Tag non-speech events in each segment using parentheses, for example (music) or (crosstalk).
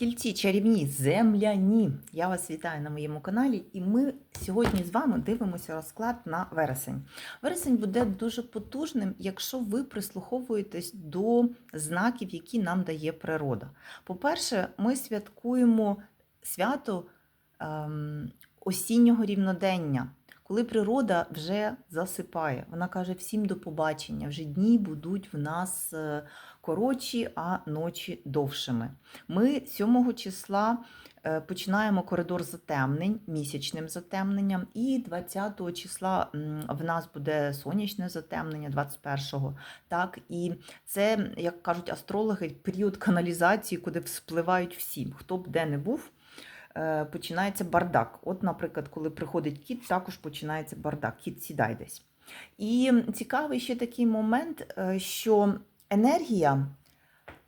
Тільці чарівні, земляні. Я вас вітаю на моєму каналі, і ми сьогодні з вами дивимося розклад на вересень. Вересень буде дуже потужним, якщо ви прислуховуєтесь до знаків, які нам дає природа. По-перше, ми святкуємо свято ем, осіннього рівнодення. Коли природа вже засипає, вона каже всім до побачення, вже дні будуть в нас е, коротші, а ночі довшими. Ми 7 числа е, починаємо коридор затемнень, місячним затемненням, і 20 числа в нас буде сонячне затемнення, 21-го. Так, і це, як кажуть астрологи, період каналізації, куди вспливають всі, хто б де не був. Е, Починається бардак. От, наприклад, коли приходить кіт, також починається бардак. Кіт сідай десь. І цікавий ще такий момент, е, що енергія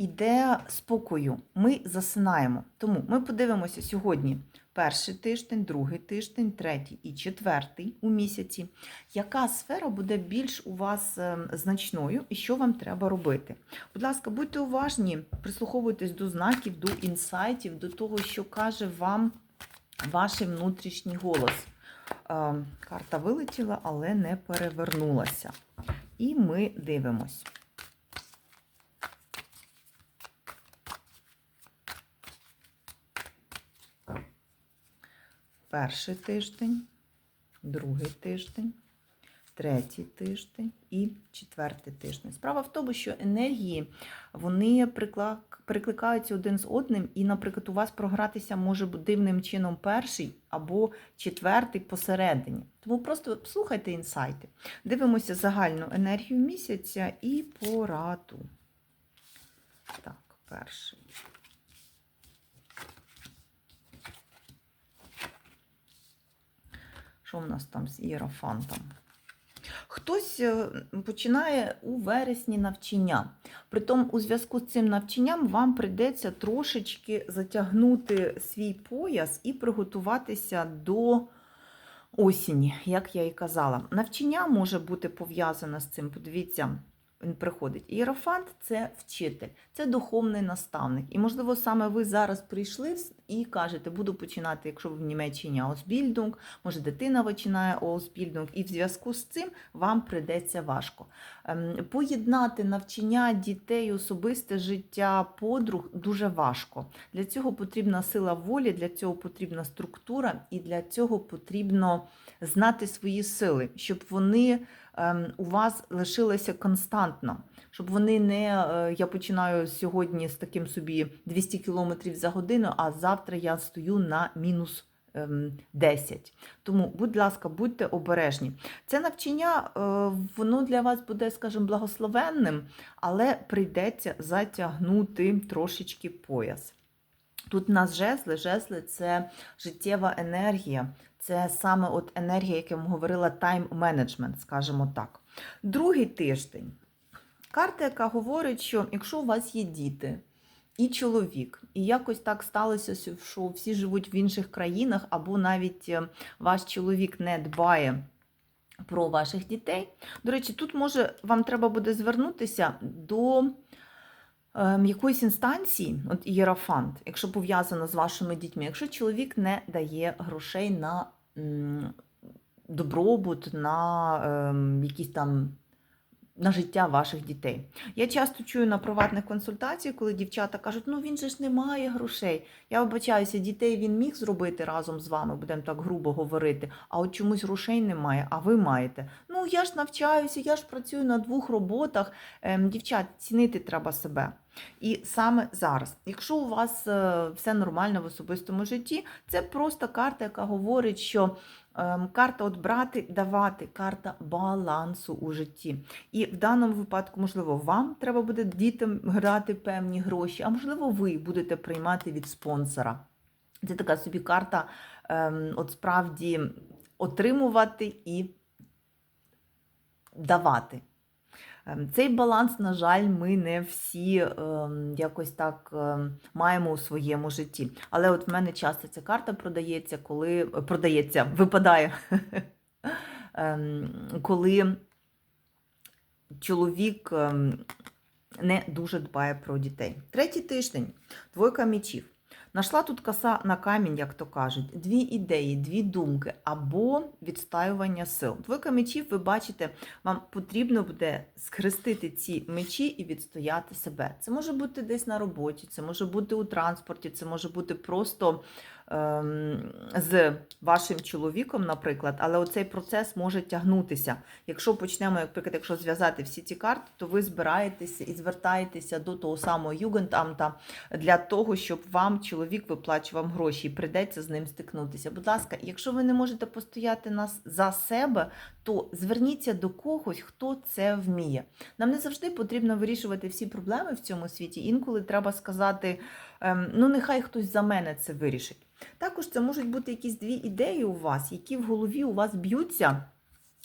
іде спокою. Ми засинаємо. Тому ми подивимося сьогодні перший тиждень, другий тиждень, третій і четвертий у місяці. Яка сфера буде більш у вас е, значною і що вам треба робити? Будь ласка, будьте уважні, прислуховуйтесь до знаків, до інсайтів, до того, що каже вам ваш внутрішній голос. Е, Карта вилетіла, але не перевернулася. І ми дивимось. Перший тиждень, другий тиждень, третій тиждень і четвертий тиждень. Справа в тому, що енергії вони перекликаються один з одним, і, наприклад, у вас програтися може бути дивним чином перший або четвертий посередині. Тому просто слухайте інсайти. Дивимося загальну енергію місяця і пораду. Так, перший. Що в нас там з іерофантом? Хтось е, починає у вересні навчання. Притом, у зв'язку з цим навчанням вам прийдеться трошечки затягнути свій пояс і приготуватися до осені, як я і казала. Навчання може бути пов'язане з цим. Подивіться, він приходить. Іерофант це вчитель, це духовний наставник. І, можливо, саме ви зараз прийшли і кажете, буду починати, якщо ви в Німеччині Аусбільдунг, може дитина починає Аусбільдунг, і в зв'язку з цим вам прийдеться важко. Ем, Поєднати навчання дітей, особисте життя, подруг дуже важко. Для цього потрібна сила волі, для цього потрібна структура, і для цього потрібно знати свої сили, щоб вони ем, у вас лишилися константно, щоб вони не е, я починаю сьогодні з таким собі 200 км за годину, а завтра я стою на мінус. ем, 10. Тому, будь ласка, будьте обережні. Це навчання, е, воно для вас буде, скажімо, благословенним, але прийдеться затягнути трошечки пояс. Тут у нас жезли, жезли це життєва енергія, це саме от енергія, як я говорила, тайм-менеджмент, скажімо так. Другий тиждень. Карта, яка говорить, що якщо у вас є діти і чоловік, і якось так сталося, що всі живуть в інших країнах, або навіть е, ваш чоловік не дбає про ваших дітей. До речі, тут може вам треба буде звернутися до якоїсь інстанції, от єрафант, якщо пов'язано з вашими дітьми, якщо чоловік не дає грошей на добробут, на ем, якісь там. На життя ваших дітей. Я часто чую на приватних консультаціях, коли дівчата кажуть, ну він же ж не має грошей. Я вибачаюся, дітей він міг зробити разом з вами, будемо так грубо говорити, а от чомусь грошей немає, а ви маєте. Ну я ж навчаюся, я ж працюю на двох роботах. Ем, дівчат, цінити треба себе. І саме зараз, якщо у вас е, все нормально в особистому житті, це просто карта, яка говорить, що карта от брати, давати, карта балансу у житті. І в даному випадку, можливо, вам треба буде дітям грати певні гроші, а можливо, ви будете приймати від спонсора. Це така собі карта, ем, от справді отримувати і давати. Ем, Цей баланс, на жаль, ми не всі ем, якось так ем, маємо у своєму житті. Але от в мене часто ця карта продається, коли продається, випадає, (laughs) коли чоловік не дуже дбає про дітей. Третій тиждень, двойка мічів. Нашла тут коса на камінь, як то кажуть, дві ідеї, дві думки або відстаювання сил. Двойка мечів, ви бачите, вам потрібно буде схрестити ці мечі і відстояти себе. Це може бути десь на роботі, це може бути у транспорті, це може бути просто з вашим чоловіком, наприклад, але оцей процес може тягнутися. Якщо почнемо, наприклад, якщо зв'язати всі ці карти, то ви збираєтеся і звертаєтеся до того самого Югентамта для того, щоб вам чоловік виплачував гроші і прийдеться з ним стикнутися. Будь ласка, якщо ви не можете постояти нас за себе, то зверніться до когось, хто це вміє. Нам не завжди потрібно вирішувати всі проблеми в цьому світі. Інколи треба сказати: ем, ну нехай хтось за мене це вирішить. Також це можуть бути якісь дві ідеї у вас, які в голові у вас б'ються.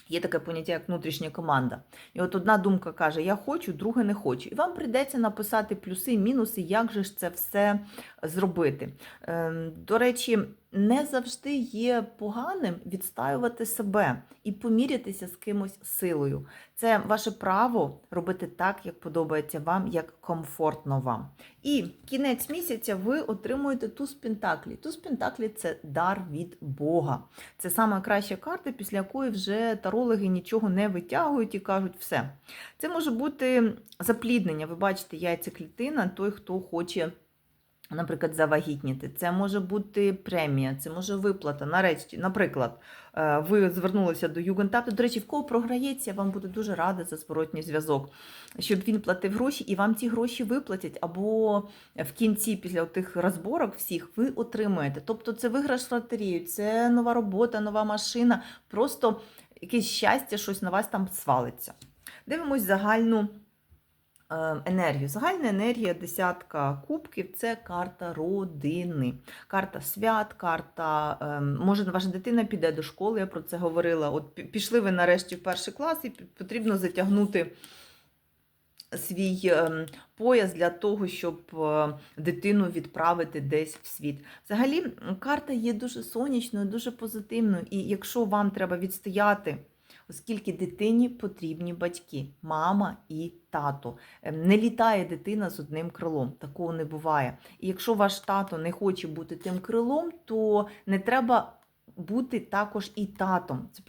Є таке поняття, як внутрішня команда. І от одна думка каже: Я хочу, друга не хочу. І вам прийдеться написати плюси, мінуси, як же ж це все зробити. Ем, До речі, не завжди є поганим відстаювати себе і помірятися з кимось силою. Це ваше право робити так, як подобається вам, як комфортно вам. І кінець місяця ви отримуєте туз Пентаклі. Туз Пентаклі це дар від Бога. Це саме краща карта, після якої вже тарологи нічого не витягують і кажуть все. Це може бути запліднення. Ви бачите, яйцеклітина, той, хто хоче. Наприклад, завагітніти, це може бути премія, це може виплата. Нарешті, наприклад, е, ви звернулися до Югентапту. До речі, в кого програється, вам буду дуже рада за зворотній зв'язок, щоб він платив гроші і вам ці гроші виплатять. Або в кінці, після тих розборок всіх, ви отримуєте. Тобто, це виграш в лотерею, це нова робота, нова машина, просто якесь щастя, щось на вас там свалиться. Дивимось загальну. Е, енергію. Загальна енергія десятка кубків це карта родини, карта свят, карта. ем, Може, ваша дитина піде до школи, я про це говорила. От пішли ви нарешті в перший клас, і потрібно затягнути свій ем, пояс для того, щоб е, дитину відправити десь в світ. Взагалі, карта є дуже сонячною, дуже позитивною. І якщо вам треба відстояти, оскільки дитині потрібні батьки, мама і тато. Ем, Не літає дитина з одним крилом, такого не буває. І якщо ваш тато не хоче бути тим крилом, то не треба бути також і татом. Це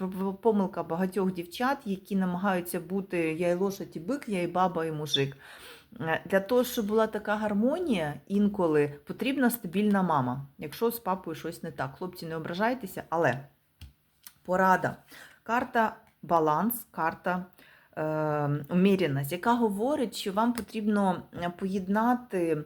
помилка багатьох дівчат, які намагаються бути я і лошадь, і бик, я і баба, і мужик. Е, Для того, щоб була така гармонія, інколи потрібна стабільна мама. Якщо з папою щось не так. Хлопці, не ображайтеся, але порада. Карта баланс, карта е, уміряність, яка говорить, що вам потрібно е, поєднати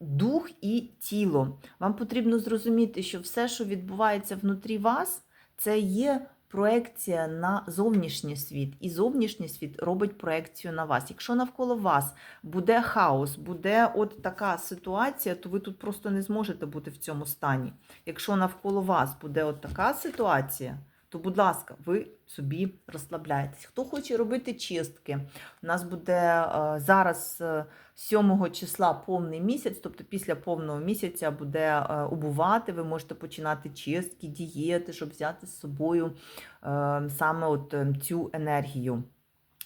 дух і тіло. Вам потрібно зрозуміти, що все, що відбувається внутрі вас, це є проекція на зовнішній світ. І зовнішній світ робить проекцію на вас. Якщо навколо вас буде хаос, буде от така ситуація, то ви тут просто не зможете бути в цьому стані. Якщо навколо вас буде от така ситуація, то, будь ласка, ви собі розслабляєтесь. Хто хоче робити чистки? У нас буде е, зараз е, 7 числа повний місяць, тобто після повного місяця буде е, убувати. Ви можете починати чистки, дієти, щоб взяти з собою е, саме от е, цю енергію.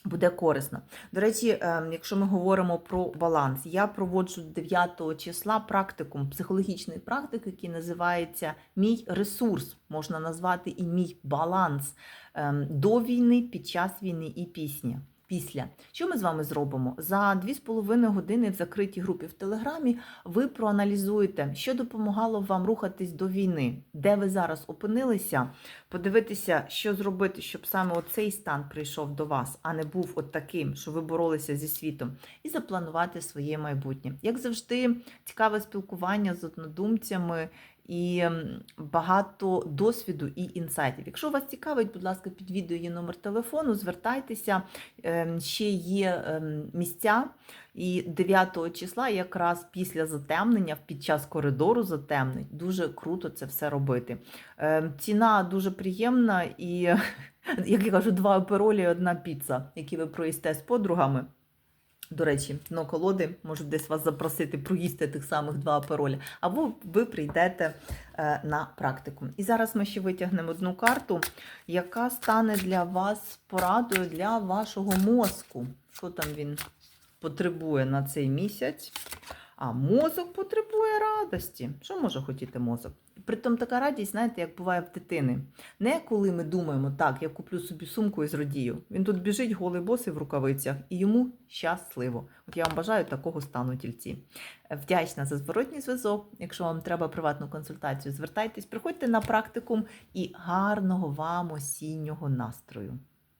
Буде корисно. До речі, е, якщо ми говоримо про баланс, я проводжу 9 числа практикум, психологічний практик, який називається Мій ресурс, можна назвати і мій баланс Ем, до війни, під час війни і пісня. Після що ми з вами зробимо за 2,5 години в закритій групі в Телеграмі. Ви проаналізуєте, що допомагало вам рухатись до війни, де ви зараз опинилися, подивитися, що зробити, щоб саме оцей стан прийшов до вас, а не був от таким, що ви боролися зі світом, і запланувати своє майбутнє. Як завжди, цікаве спілкування з однодумцями і багато досвіду і інсайтів. Якщо вас цікавить, будь ласка, під відео є номер телефону, звертайтеся, Ем, ще є ем, місця. І 9 числа, якраз після затемнення, під час коридору затемнень, дуже круто це все робити. Ем, Ціна дуже приємна і, (laughs) як я кажу, два оперолі і одна піца, які ви проїсте з подругами. До речі, но колоди можуть десь вас запросити проїсти тих самих два апероля, або ви прийдете е, на практику. І зараз ми ще витягнемо одну карту, яка стане для вас порадою для вашого мозку. Що там він потребує на цей місяць? А мозок потребує радості. Що може хотіти мозок? Притом така радість, знаєте, як буває в дитини. Не коли ми думаємо, так, я куплю собі сумку і зрадію. Він тут біжить голий босий в рукавицях, і йому щасливо. От я вам бажаю такого стану тільці. Вдячна за зворотній зв'язок. Якщо вам треба приватну консультацію, звертайтесь, приходьте на практикум і гарного вам осіннього настрою.